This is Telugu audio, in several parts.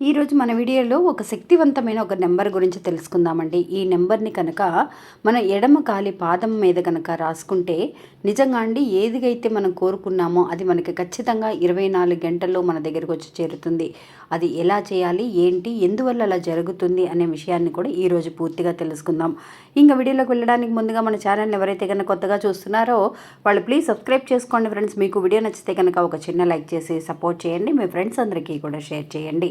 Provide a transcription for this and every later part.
ఈరోజు మన వీడియోలో ఒక శక్తివంతమైన ఒక నెంబర్ గురించి తెలుసుకుందామండి. ఈ నెంబర్ని కనుక మన ఎడమ కాలి పాదం మీద కనుక రాసుకుంటే నిజంగా అండి ఏదిగైతే మనం కోరుకున్నామో అది మనకి ఖచ్చితంగా ఇరవై నాలుగు గంటల్లో మన దగ్గరకు వచ్చి చేరుతుంది. అది ఎలా చేయాలి ఏంటి ఎందువల్ల అలా జరుగుతుంది అనే విషయాన్ని కూడా ఈరోజు పూర్తిగా తెలుసుకుందాం. ఇంకా వీడియోలోకి వెళ్ళడానికి ముందుగా మన ఛానల్ని ఎవరైతే కనుక కొత్తగా చూస్తున్నారో వాళ్ళు ప్లీజ్ సబ్స్క్రైబ్ చేసుకోండి ఫ్రెండ్స్. మీకు వీడియో నచ్చితే కనుక ఒక చిన్న లైక్ చేసి సపోర్ట్ చేయండి. మీ ఫ్రెండ్స్ అందరికీ కూడా షేర్ చేయండి.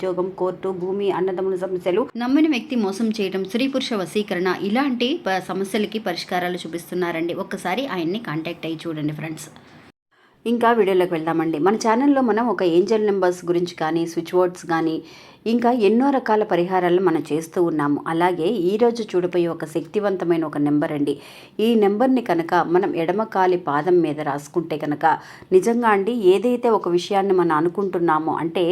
ఉద్యోగం కోర్టు భూమి అన్నదమ్ముల సమస్యలు నమ్మిన వ్యక్తి మోసం చేయడం స్త్రీ పురుష వశీకరణ ఇలాంటి సమస్యలకి పరిష్కారాలు చూపిస్తున్నారండి. ఒక్కసారి ఆయన్ని కాంటాక్ట్ అయ్యి చూడండి ఫ్రెండ్స్. ఇంకా వీడియోలోకి వెళ్దామండి. మన ఛానల్లో మనం ఒక ఏంజల్ నెంబర్స్ గురించి కానీ స్విచ్ బోర్డ్స్ కానీ ఇంకా ఎన్నో రకాల పరిహారాలు మనం చేస్తూ ఉన్నాము. అలాగే ఈరోజు చూడబోయే ఒక శక్తివంతమైన ఒక నెంబర్ అండి. ఈ నెంబర్ని కనుక మనం ఎడమ కాలి పాదం మీద రాసుకుంటే కనుక నిజంగా అండి ఏదైతే ఒక విషయాన్ని మనం అనుకుంటున్నామో అంటే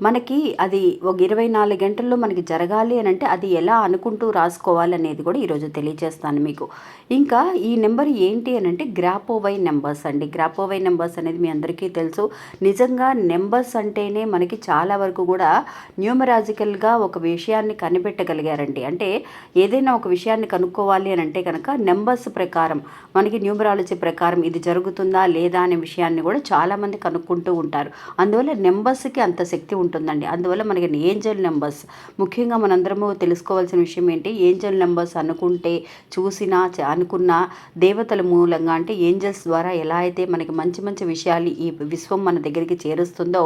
మనకి అది ఒక ఇరవై నాలుగు గంటల్లో మనకి జరగాలి అని అంటే అది ఎలా అనుకుంటూ రాసుకోవాలి అనేది కూడా ఈరోజు తెలియజేస్తాను మీకు. ఇంకా ఈ నెంబర్ ఏంటి అని అంటే గ్రాపోవై నెంబర్స్ అండి. గ్రాపోవై నెంబర్స్ అనేది మీ అందరికీ తెలుసు. నిజంగా నెంబర్స్ అంటేనే మనకి చాలా వరకు కూడా న్యూమరాజికల్గా ఒక విషయాన్ని కనిపెట్టగలిగారండి. అంటే ఏదైనా ఒక విషయాన్ని కనుక్కోవాలి అని అంటే కనుక నెంబర్స్ ప్రకారం మనకి న్యూమరాలజీ ప్రకారం ఇది జరుగుతుందా లేదా అనే విషయాన్ని కూడా చాలామంది కనుక్కుంటూ ఉంటారు. అందువల్ల నెంబర్స్కి అంత శక్తి ఉంటుందండి. అందువల్ల మనకి ఏంజల్ నెంబర్స్ ముఖ్యంగా మనందరము తెలుసుకోవాల్సిన విషయం ఏంటి? ఏంజల్ నెంబర్స్ అనుకుంటే చూసినా అనుకున్న అనుకున్నా దేవతల మూలంగా అంటే ఏంజల్స్ ద్వారా ఎలా అయితే మనకి మంచి మంచి విషయాలు ఈ విశ్వం మన దగ్గరికి చేరుస్తుందో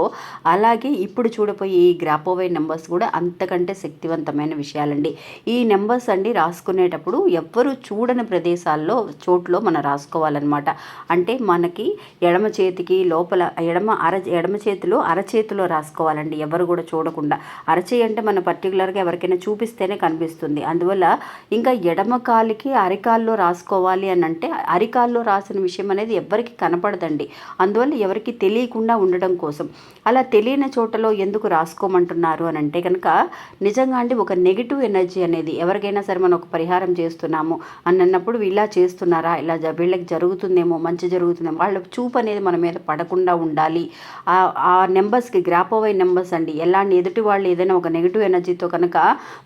అలాగే ఇప్పుడు చూడపోయే ఈ గ్రాపోవై నెంబర్స్ కూడా అంతకంటే శక్తివంతమైన విషయాలండి. ఈ నెంబర్స్ అండి రాసుకునేటప్పుడు ఎవ్వరు చూడని ప్రదేశాల్లో చోట్లో మనం రాసుకోవాలన్నమాట. అంటే మనకి ఎడమ చేతికి లోపల ఎడమ అర ఎడమ చేతిలో అరచేతిలో రాసుకోవాలండి. ఎవరు కూడా చూడకుండా. అరచేయి అంటే మన పర్టికులర్గా ఎవరికైనా చూపిస్తేనే కనిపిస్తుంది. అందువల్ల ఇంకా ఎడమ కాలికి అరికాల్లో రాసుకోవాలి అని అంటే అరికాల్లో రాసిన విషయం అనేది ఎవరికి కనపడదండి. అందువల్ల ఎవరికి తెలియకుండా ఉండడం కోసం. అలా తెలియని చోటలో ఎందుకు రాసుకోమంటున్నారు అని అంటే కనుక నిజంగా అండి ఒక నెగిటివ్ ఎనర్జీ అనేది ఎవరికైనా సరే మనం ఒక పరిహారం చేస్తున్నాము అని అన్నప్పుడు ఇలా చేస్తున్నారా ఇలా జ- వీళ్ళకి జరుగుతుందేమో మంచి జరుగుతుందేమో వాళ్ళ చూపు అనేది మన మీద పడకుండా ఉండాలి. ఆ- ఆ నెంబర్స్కి గ్రాపోవై నెంబర్స్ అండి. ఎలాంటి ఎదుటి వాళ్ళు ఏదైనా ఒక నెగిటివ్ ఎనర్జీతో కనుక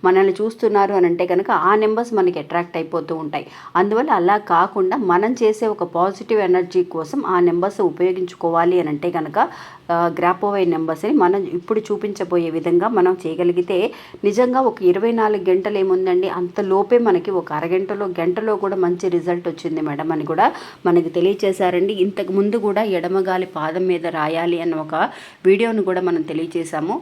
మనల్ని చూస్తున్నారు అని అంటే కనుక ఆ నెంబర్స్ మనకి అట్రాక్ట్ అయిపోతూ ఉంటాయి. అందువల్ల అలా కాకుండా మనం చేసే ఒక పాజిటివ్ ఎనర్జీ కోసం ఆ నెంబర్స్ ఉపయోగించుకోవాలి అని అంటే కనుక గ్రాపోవై నెంబర్స్ని మనం ఇప్పుడు చూపించబోయే విధంగా మనం చేయగలిగితే నిజంగా ఒక ఇరవై నాలుగు గంటలు ఏముందండి? అంత లోపే మనకి ఒక అరగంటలో గంటలో కూడా మంచి రిజల్ట్ వచ్చింది మేడం అని కూడా మనకి తెలియచేశారండి. ఇంతకు ముందు కూడా ఎడమగాలి పాదం మీద రాయాలి అన్న ఒక వీడియోను కూడా మనం తెలియచేసి తెలియచేశాము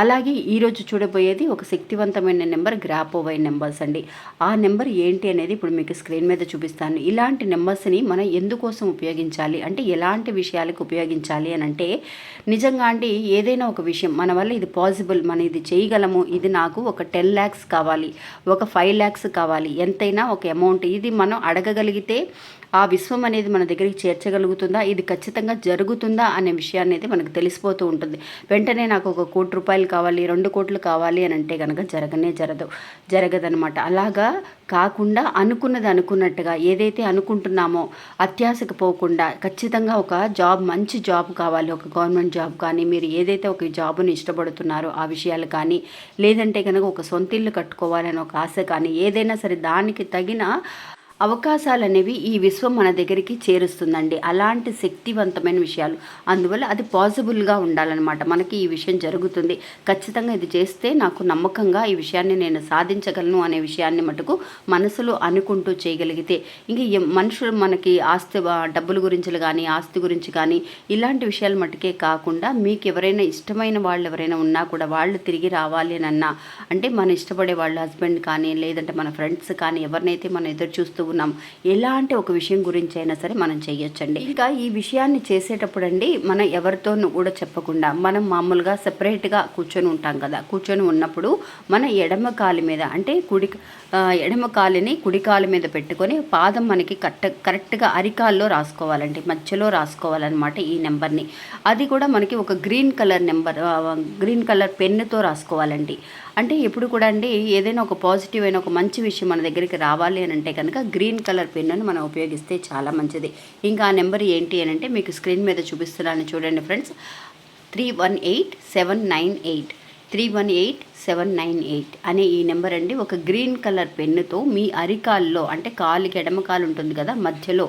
అలాగే ఈరోజు చూడబోయేది ఒక శక్తివంతమైన నెంబర్ గ్రాపోవై నెంబర్స్ అండి. ఆ నెంబర్ ఏంటి అనేది ఇప్పుడు మీకు స్క్రీన్ మీద చూపిస్తాను. ఇలాంటి నెంబర్స్ని మనం ఎందుకోసం ఉపయోగించాలి? అంటే ఎలాంటి విషయాలకు ఉపయోగించాలి అని అంటే నిజంగా అండి ఏదైనా ఒక విషయం మన వల్ల ఇది పాసిబుల్ మనం ఇది చేయగలము ఇది నాకు ఒక టెన్ ల్యాక్స్ కావాలి ఒక ఫైవ్ ల్యాక్స్ కావాలి ఎంతైనా ఒక అమౌంట్ ఇది మనం అడగగలిగితే ఆ విశ్వం అనేది మన దగ్గరికి చేర్చగలుగుతుందా? ఇది ఖచ్చితంగా జరుగుతుందా? అనే విషయాన్ని అయితే మనకు తెలిసిపోతూ ఉంటుంది. వెంటనే నాకు ఒక కోటి రూపాయలు కావాలి రెండు కోట్లు కావాలి అని అంటే కనుక జరగనే జరదు జరగదనమాట అలాగా కాకుండా అనుకున్నది అనుకున్నట్టుగా ఏదైతే అనుకుంటున్నామో అత్యాశకు పోకుండా ఖచ్చితంగా ఒక జాబ్ మంచి జాబ్ కావాలి ఒక గవర్నమెంట్ జాబ్ కానీ మీరు ఏదైతే ఒక జాబ్ని ఇష్టపడుతున్నారో ఆ విషయాలు కానీ లేదంటే కనుక ఒక సొంత ఇల్లు కట్టుకోవాలని ఒక ఆశ కానీ ఏదైనా సరే దానికి తగిన అవకాశాలు అనేవి ఈ విశ్వం మన దగ్గరికి చేరుస్తుందండి. అలాంటి శక్తివంతమైన విషయాలు. అందువల్ల అది పాసిబుల్గా ఉండాలన్నమాట. మనకి ఈ విషయం జరుగుతుంది. ఖచ్చితంగా ఇది చేస్తే నాకు నమ్మకంగా ఈ విషయాన్ని నేను సాధించగలను అనే విషయాన్ని మటుకు మనసులో అనుకుంటూ చేయగలిగితే. ఇంక మనుషులు మనకి ఆస్తి డబ్బుల గురించి కానీ ఆస్తి గురించి కానీ ఇలాంటి విషయాలు మటుకే కాకుండా మీకు ఎవరైనా ఇష్టమైన వాళ్ళు ఎవరైనా ఉన్నా కూడా వాళ్ళు తిరిగి రావాలి అని అన్నా అంటే మన ఇష్టపడే వాళ్ళ హస్బెండ్ కానీ లేదంటే మన ఫ్రెండ్స్ కానీ ఎవరినైతే మనం ఎదురు చూస్తూ ఉన్నాము ఎలాంటి ఒక విషయం గురించి అయినా సరే మనం చేయొచ్చండి ఇంకా ఈ విషయాన్ని చేసేటప్పుడు అండి మనం ఎవరితోనూ కూడా చెప్పకుండా మనం మామూలుగా సెపరేట్గా కూర్చొని ఉంటాం కదా. కూర్చొని ఉన్నప్పుడు మన ఎడమ కాలి మీద అంటే కుడి ఎడమ కాలిని కుడి మీద పెట్టుకొని పాదం మనకి కరెక్ట్ కరెక్ట్గా అరికాల్లో రాసుకోవాలండి. మధ్యలో రాసుకోవాలన్నమాట ఈ నెంబర్ని. అది కూడా మనకి ఒక green colour number green colour పెన్నుతో రాసుకోవాలండి. అంటే ఎప్పుడు కూడా అండి ఏదైనా ఒక పాజిటివ్ అయిన ఒక మంచి విషయం మన దగ్గరికి రావాలి అని అంటే కనుక గ్రీన్ గ్రీన్ కలర్ పెన్నును మనం ఉపయోగిస్తే చాలా మంచిది. ఇంకా ఆ నెంబర్ ఏంటి అని అంటే మీకు స్క్రీన్ మీద చూపిస్తున్నాను చూడండి friends. Three one eight seven nine eight. Three one eight seven nine eight అనే ఈ నెంబర్ అండి. ఒక గ్రీన్ కలర్ పెన్నుతో మీ అరికాల్లో అంటే కాలుకి ఎడమ కాలు ఉంటుంది కదా మధ్యలో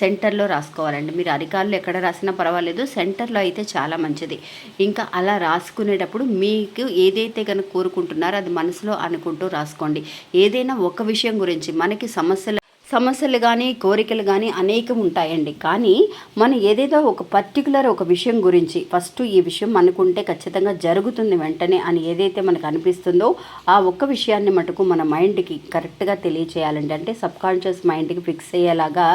సెంటర్లో రాసుకోవాలండి. మీరు అరికాల్లో ఎక్కడ రాసినా పర్వాలేదు సెంటర్లో అయితే చాలా మంచిది. ఇంకా అలా రాసుకునేటప్పుడు మీకు ఏదైతే కనుక కోరుకుంటున్నారో అది మనసులో అనుకుంటూ రాసుకోండి. ఏదైనా ఒక విషయం గురించి మనకి సమస్యలు సమస్యలు కానీ కోరికలు కానీ అనేకం ఉంటాయండి. కానీ మనం ఏదేదో ఒక పర్టికులర్ ఒక విషయం గురించి ఫస్ట్ ఈ విషయం అనుకుంటే ఖచ్చితంగా జరుగుతుంది వెంటనే అని ఏదైతే మనకు అనిపిస్తుందో ఆ ఒక్క విషయాన్ని మటుకు మన మైండ్కి కరెక్ట్గా తెలియచేయాలండి. అంటే సబ్ కాన్షియస్ మైండ్కి ఫిక్స్ అయ్యేలాగా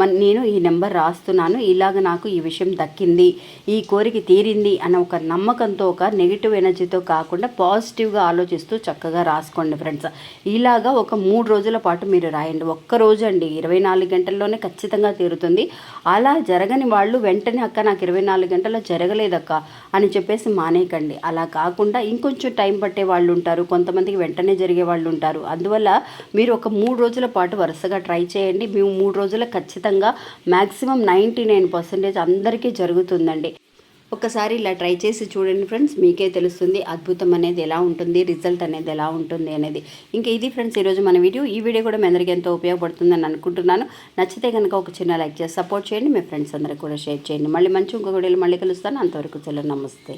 మన నేను ఈ నెంబర్ రాస్తున్నాను ఇలాగ నాకు ఈ విషయం దక్కింది ఈ కోరిక తీరింది అన్న ఒక నమ్మకంతో ఒక నెగిటివ్ ఎనర్జీతో కాకుండా పాజిటివ్గా ఆలోచిస్తూ చక్కగా రాసుకోండి ఫ్రెండ్స్ ఇలాగా ఒక మూడు రోజుల పాటు మీరు రాయండి. ఒక్క రోజు అండి ఇరవై నాలుగు గంటల్లోనే ఖచ్చితంగా తీరుతుంది. అలా జరగని వాళ్ళు వెంటనే అక్క నాకు ఇరవై నాలుగు గంటల్లో జరగలేదక్క అని చెప్పేసి మానేయకండి. అలా కాకుండా ఇంకొంచెం టైం పట్టే వాళ్ళు ఉంటారు. కొంతమందికి వెంటనే జరిగే వాళ్ళు ఉంటారు. అందువల్ల మీరు ఒక మూడు రోజుల పాటు వరుసగా ట్రై చేయండి. మేము మూడు రోజుల ఖచ్చితంగా మ్యాక్సిమం నైంటీ నైన్ పర్సెంటేజ్ అందరికీ జరుగుతుందండి. ఒకసారి ఇలా ట్రై చేసి చూడండి ఫ్రెండ్స్ మీకే తెలుస్తుంది అద్భుతం అనేది ఎలా ఉంటుంది రిజల్ట్ అనేది ఎలా ఉంటుంది అనేది. ఇంకా ఇది ఫ్రెండ్స్ ఈరోజు మన వీడియో. ఈ వీడియో కూడా మీ అందరికీ ఎంతో ఉపయోగపడుతుందని అనుకుంటున్నాను. నచ్చితే కనుక ఒక చిన్న లైక్ చేసి సపోర్ట్ చేయండి. మీ ఫ్రెండ్స్ అందరికి కూడా షేర్ చేయండి. మళ్ళీ మంచి ఇంకొక వీడియోలో మళ్ళీ కలుస్తాను. అంతవరకు సెలవు నమస్తే.